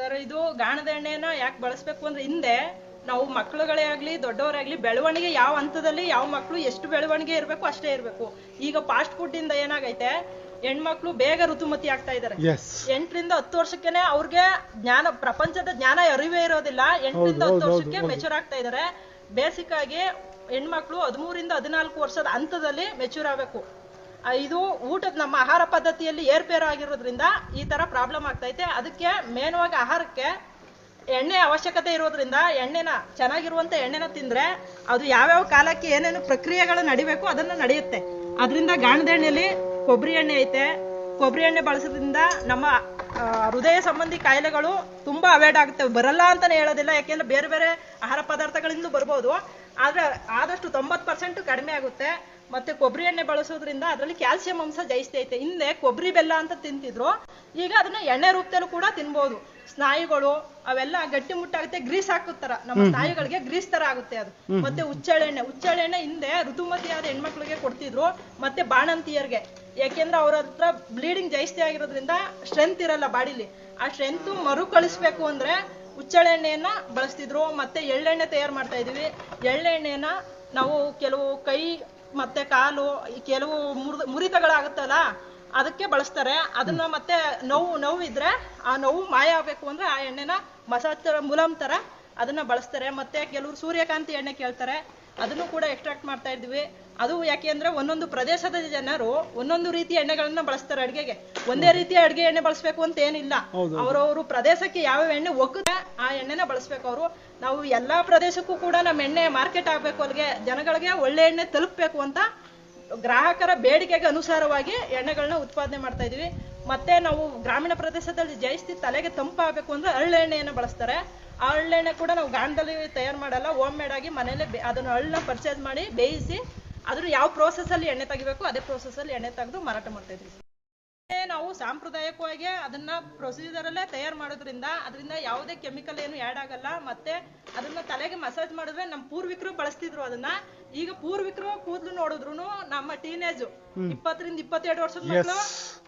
Sir ಇದು ಗಾಣದ ಎಣ್ಣೆನ ಯಾಕೆ ಬಳಸ್ಬೇಕು ಅಂದ್ರೆ ಹಿಂದೆ ನಾವು ಮಕ್ಕಳುಗಳೇ ಆಗ್ಲಿ ದೊಡ್ಡವರಾಗ್ಲಿ ಬೆಳವಣಿಗೆ ಯಾವ ಹಂತದಲ್ಲಿ ಯಾವ ಮಕ್ಕಳು ಎಷ್ಟು ಬೆಳವಣಿಗೆ ಇರಬೇಕು ಅಷ್ಟೇ ಇರಬೇಕು. ಈಗ ಫಾಸ್ಟ್ ಫುಡ್ ಇಂದ ಏನಾಗೈತೆ? ಹೆಣ್ಮಕ್ಳು ಬೇಗ ಋತುಮತಿ ಆಗ್ತಾ ಇದಾರೆ. ಎಂಟರಿಂದ ಹತ್ತು ವರ್ಷಕ್ಕೆನೆ ಅವ್ರಿಗೆ ಜ್ಞಾನ ಪ್ರಪಂಚದ ಜ್ಞಾನ ಅರಿವೇ ಇರೋದಿಲ್ಲ. ಎಂಟರಿಂದ ಹತ್ತು ವರ್ಷಕ್ಕೆ ಮೆಚೂರ್ ಆಗ್ತಾ ಇದಾರೆ. ಬೇಸಿಕ್ ಆಗಿ ಹೆಣ್ಮಕ್ಳು ಹದಿಮೂರಿಂದ ಹದಿನಾಲ್ಕು ವರ್ಷದ ಹಂತದಲ್ಲಿ ಮೆಚೂರ್ ಆಗಬೇಕು. ಇದು ಊಟದ ನಮ್ಮ ಆಹಾರ ಪದ್ಧತಿಯಲ್ಲಿ ಏರ್ಪೇರು ಆಗಿರೋದ್ರಿಂದ ಈ ತರ ಪ್ರಾಬ್ಲಮ್ ಆಗ್ತೈತೆ ಅದಕ್ಕೆ ಮೇನ್ವಾಗಿ ಆಹಾರಕ್ಕೆ ಎಣ್ಣೆ ಅವಶ್ಯಕತೆ ಇರೋದ್ರಿಂದ ಎಣ್ಣೆನ ಚೆನ್ನಾಗಿರುವಂತ ಎಣ್ಣೆನ ತಿಂದ್ರೆ ಅದು ಯಾವ್ಯಾವ ಕಾಲಕ್ಕೆ ಏನೇನು ಪ್ರಕ್ರಿಯೆಗಳು ನಡಿಬೇಕು ಅದನ್ನ ನಡೆಯುತ್ತೆ. ಅದರಿಂದ ಗಾಣದ ಎಣ್ಣೆಲಿ ಕೊಬ್ಬರಿ ಎಣ್ಣೆ ಐತೆ. ಕೊಬ್ಬರಿ ಎಣ್ಣೆ ಬಳಸೋದ್ರಿಂದ ನಮ್ಮ ಹೃದಯ ಸಂಬಂಧಿ ಕಾಯಿಲೆಗಳು ತುಂಬಾ ಅವಾಯ್ಡ್ ಆಗುತ್ತೆ. ಬರಲ್ಲ ಅಂತಾನೆ ಹೇಳೋದಿಲ್ಲ, ಯಾಕೆಂದ್ರೆ ಬೇರೆ ಬೇರೆ ಆಹಾರ ಪದಾರ್ಥಗಳಿಂದ ಬರ್ಬೋದು. ಆದ್ರೆ ಆದಷ್ಟು ತೊಂಬತ್ ಪರ್ಸೆಂಟ್ ಕಡಿಮೆ ಆಗುತ್ತೆ. ಮತ್ತೆ ಕೊಬ್ಬರಿ ಎಣ್ಣೆ ಬಳಸೋದ್ರಿಂದ ಅದರಲ್ಲಿ ಕ್ಯಾಲ್ಸಿಯಂ ಅಂಶ ಜಾಸ್ತಿ ಐತೆ. ಹಿಂದೆ ಕೊಬ್ಬರಿ ಬೆಲ್ಲ ಅಂತ ತಿಂತಿದ್ರು. ಈಗ ಅದನ್ನ ಎಣ್ಣೆ ರೂಪದಲ್ಲೂ ಕೂಡ ತಿನ್ಬೋದು. ಸ್ನಾಯುಗಳು ಅವೆಲ್ಲ ಗಟ್ಟಿ ಮುಟ್ಟಾಗುತ್ತೆ. ಗ್ರೀಸ್ ಹಾಕುತ್ತಾರ ನಮ್ಮ ಸ್ನಾಯುಗಳಿಗೆ ಗ್ರೀಸ್ ತರ ಆಗುತ್ತೆ ಅದು. ಮತ್ತೆ ಹುಚ್ಚಳೆಣ್ಣೆ ಹುಚ್ಚಳೆಣ್ಣೆ ಹಿಂದೆ ಋತುಮತಿಯಾದ ಹೆಣ್ಮಕ್ಳಿಗೆ ಕೊಡ್ತಿದ್ರು. ಮತ್ತೆ ಬಾಣಂತಿಯರ್ಗೆ. ಯಾಕೆಂದ್ರೆ ಅವ್ರ ಹತ್ರ ಬ್ಲೀಡಿಂಗ್ ಜಾಸ್ತಿ ಆಗಿರೋದ್ರಿಂದ ಸ್ಟ್ರೆಂತ್ ಇರಲ್ಲ ಬಾಡಿಲಿ. ಆ ಸ್ಟ್ರೆಂತ್ ಮರುಕಳಿಸ್ಬೇಕು ಅಂದ್ರೆ ಹುಚ್ಚಳೆಣ್ಣೆಯನ್ನ ಬಳಸ್ತಿದ್ರು. ಮತ್ತೆ ಎಳ್ಳೆಣ್ಣೆ ತಯಾರು ಮಾಡ್ತಾ ಇದೀವಿ ಎಳ್ಳೆಣ್ಣೆಯನ್ನ ನಾವು ಕೆಲವು ಕೈ ಮತ್ತೆ ಕಾಲು ಕೆಲವು ಮುರಿದ ಮುರಿತಗಳಾಗುತ್ತಲ್ಲ ಅದಕ್ಕೆ ಬಳಸ್ತಾರೆ. ಅದನ್ನ ಮತ್ತೆ ನೋವು ನೋವು ಇದ್ರೆ ಆ ನೋವು ಮಾಯ ಆಗ್ಬೇಕು ಅಂದ್ರೆ ಆ ಎಣ್ಣೆನ ಮಸಾಜ್ ತರ ಮುಲಾಮ್ ತರ ಅದನ್ನ ಬಳಸ್ತಾರೆ. ಮತ್ತೆ ಕೆಲವರು ಸೂರ್ಯಕಾಂತಿ ಎಣ್ಣೆ ಕೇಳ್ತಾರೆ. ಅದನ್ನು ಕೂಡ ಎಕ್ಸ್ಟ್ರಾಕ್ಟ್ ಮಾಡ್ತಾ ಇದ್ವಿ. ಅದು ಯಾಕೆ ಅಂದ್ರೆ ಒಂದೊಂದು ಪ್ರದೇಶದ ಜನರು ಒಂದೊಂದು ರೀತಿಯ ಎಣ್ಣೆಗಳನ್ನ ಬಳಸ್ತಾರೆ ಅಡಿಗೆಗೆ. ಒಂದೇ ರೀತಿಯ ಅಡಿಗೆ ಎಣ್ಣೆ ಬಳಸ್ಬೇಕು ಅಂತ ಏನಿಲ್ಲ. ಅವರವರು ಪ್ರದೇಶಕ್ಕೆ ಯಾವ ಎಣ್ಣೆ ಒಗ್ಗದ ಆ ಎಣ್ಣೆನ ಬಳಸ್ಬೇಕು ಅವರು. ನಾವು ಎಲ್ಲಾ ಪ್ರದೇಶಕ್ಕೂ ಕೂಡ ನಮ್ಮ ಎಣ್ಣೆ ಮಾರ್ಕೆಟ್ ಆಗ್ಬೇಕು ಅಲ್ಲಿಗೆ. ಜನಗಳಿಗೆ ಒಳ್ಳೆ ಎಣ್ಣೆ ತಲುಪಬೇಕು ಅಂತ ಗ್ರಾಹಕರ ಬೇಡಿಕೆಗೆ ಅನುಸಾರವಾಗಿ ಎಣ್ಣೆಗಳನ್ನ ಉತ್ಪಾದನೆ ಮಾಡ್ತಾ ಇದೀವಿ ಮತ್ತೆ ನಾವು ಗ್ರಾಮೀಣ ಪ್ರದೇಶದಲ್ಲಿ ಜಯಿಸಿ ತಲೆಗೆ ತಂಪಾಗಬೇಕು ಅಂದ್ರೆ ಹಳ್ಳೆಣ್ಣೆಯನ್ನು ಬಳಸ್ತಾರೆ. ಆ ಹಳ್ಳೆಣ್ಣೆ ಕೂಡ ನಾವು ಗಾಣದಲ್ಲಿ ತಯಾರು ಮಾಡಲ್ಲ. ಹೋಮ್ ಮೇಡ್ ಆಗಿ ಮನೇಲೆ ಅದನ್ನು ಅದನ್ನ ಹಳ್ಳನ್ನ ಪರ್ಚೇಸ್ ಮಾಡಿ ಬೇಯಿಸಿ ಅದ್ರ ಯಾವ ಪ್ರೋಸೆಸ್ ಅಲ್ಲಿ ಎಣ್ಣೆ ತೆಗಿಬೇಕು ಅದೇ ಪ್ರೋಸೆಸ್ ಅಲ್ಲಿ ಎಣ್ಣೆ ತೆಗೆದು ಮಾರಾಟ ಮಾಡ್ತಾ ಇದ್ವಿ ನಾವು ಸಾಂಪ್ರದಾಯಿಕವಾಗಿ ಅದನ್ನ ಪ್ರೊಸೀಜರ್ ಅಲ್ಲೇ ತಯಾರು ಮಾಡೋದ್ರಿಂದ ಅದರಿಂದ ಯಾವುದೇ ಕೆಮಿಕಲ್ ಏನು ಆ್ಯಡ್ ಆಗಲ್ಲ. ಮತ್ತೆ ಅದನ್ನ ತಲೆಗೆ ಮಸಾಜ್ ಮಾಡಿದ್ರೆ ನಮ್ಮ ಪೂರ್ವಿಕರು ಬಳಸ್ತಿದ್ರು ಅದನ್ನ. ಈಗ ಪೂರ್ವಿಕರು ಕೂದಲು ನೋಡಿದ್ರು ನಮ್ಮ ಟೀನೇಜ್ ಇಪ್ಪತ್ತರಿಂದ ಇಪ್ಪತ್ತೆರಡು ವರ್ಷದ ಮಕ್ಕಳು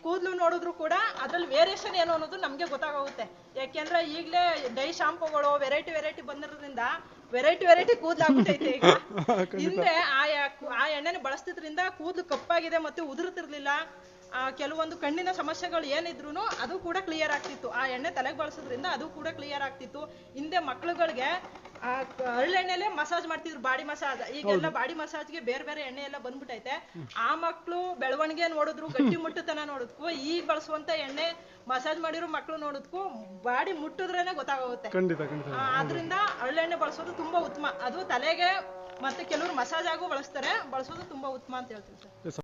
ಕೂದಲು ನೋಡಿದ್ರು ಕೂಡ ಅದ್ರಲ್ಲಿ ವೇರಿಯೇಷನ್ ಏನು ಅನ್ನೋದು ನಮ್ಗೆ ಗೊತ್ತಾಗುತ್ತೆ ಯಾಕೆಂದ್ರೆ ಈಗಲೇ ಡೈ ಶಾಂಪುಗಳು ವೆರೈಟಿ ವೆರೈಟಿ ಬಂದಿರೋದ್ರಿಂದ ವೆರೈಟಿ ವೆರೈಟಿ ಕೂದಲು ಆಗ್ಬಿಟ್ಟೈತೆ ಈಗ ಹಿಂದೆ ಆ ಆ ಎಣ್ಣೆನ ಬಳಸ್ತಿದ್ರಿಂದ ಕೂದಲು ಕಪ್ಪಾಗಿದೆ ಮತ್ತೆ ಉದುರುತ್ತಿರ್ಲಿಲ್ಲ. ಆ, ಕೆಲವೊಂದು ಕಣ್ಣಿನ ಸಮಸ್ಯೆಗಳು ಏನಿದ್ರು ಅದು ಕೂಡ ಕ್ಲಿಯರ್ ಆಗ್ತಿತ್ತು. ಆ ಎಣ್ಣೆ ತಲೆಗೆ ಬಳಸೋದ್ರಿಂದ ಅದು ಕೂಡ ಕ್ಲಿಯರ್ ಆಗ್ತಿತ್ತು. ಹಿಂದೆ ಮಕ್ಳುಗಳಿಗೆ ಆ ಹರಳೆಣ್ಣೆಲೆ ಮಸಾಜ್ ಮಾಡ್ತಿದ್ರು ಬಾಡಿ ಮಸಾಜ್ ಈಗೆಲ್ಲ ಬಾಡಿ ಮಸಾಜ್ಗೆ ಬೇರೆ ಬೇರೆ ಎಣ್ಣೆ ಎಲ್ಲ ಬಂದ್ಬಿಟ್ಟೈತೆ ಆ ಮಕ್ಳು ಬೆಳವಣಿಗೆ ನೋಡಿದ್ರು ಗಟ್ಟಿ ಮುಟ್ಟುತನ ನೋಡಿದ್ಕು. ಈಗ ಬಳಸುವಂತ ಎಣ್ಣೆ ಮಸಾಜ್ ಮಾಡಿರೋ ಮಕ್ಳು ನೋಡಿದ್ಕು ಬಾಡಿ ಮುಟ್ಟಿದ್ರೇನೆ ಗೊತ್ತಾಗುತ್ತೆ ಆದ್ರಿಂದ ಹರಳೆಣ್ಣೆ ಬಳಸೋದು ತುಂಬಾ ಉತ್ತಮ. ಅದು ತಲೆಗೆ ಮತ್ತೆ ಕೆಲವರು ಮಸಾಜ್ ಆಗು ಬಳಸ್ತಾರೆ ಬಳಸೋದು ತುಂಬಾ ಉತ್ತಮ ಅಂತ ಹೇಳ್ತೀನಿ ಸರ್.